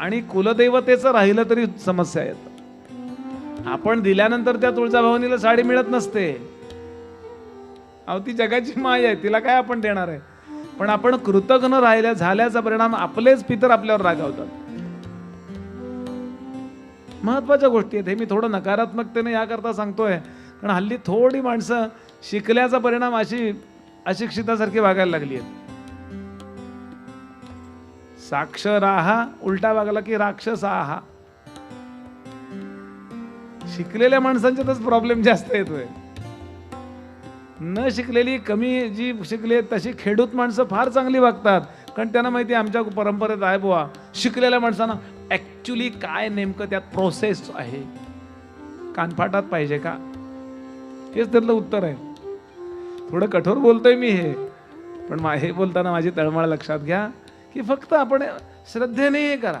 आणि कुलदैवतेचं राहिलं तरी समस्या येत आपण दिल्यानंतर त्या तुळजाभवानीला साडी मिळत नसते. अहो ती जगाची माय आहे तिला काय आपण देणार आहे? पण आपण कृतज्ञ राहिल्या झाल्याचा परिणाम आपलेच पितर आपल्यावर रागावतात. महत्त्वाच्या गोष्टी आहेत हे मी थोडं नकारात्मकतेने याकरता सांगतोय. कारण हल्ली थोडी माणसं शिकल्याचा परिणाम अशी अशिक्षितासारखी वागायला लागली आहेत. साक्षराहा उलटा वागला की राक्षस. आहा शिकलेल्या माणसांच्यातच प्रॉब्लेम जास्त येतोय. न शिकलेली कमी जी शिकले तशी खेडूत माणसं फार चांगली वागतात. कारण त्यांना माहिती आहे आमच्या परंपरेत आहे बुवा शिकलेल्या माणसांना ऍक्च्युली काय नेमकं त्यात प्रोसेस आहे? कानफाटात पाहिजे का? हेच त्यातलं उत्तर आहे. थोडं कठोर बोलतोय मी हे. पण मा- हे बोलताना माझी तळमळ लक्षात घ्या. की फक्त आपण श्रद्धेने हे करा.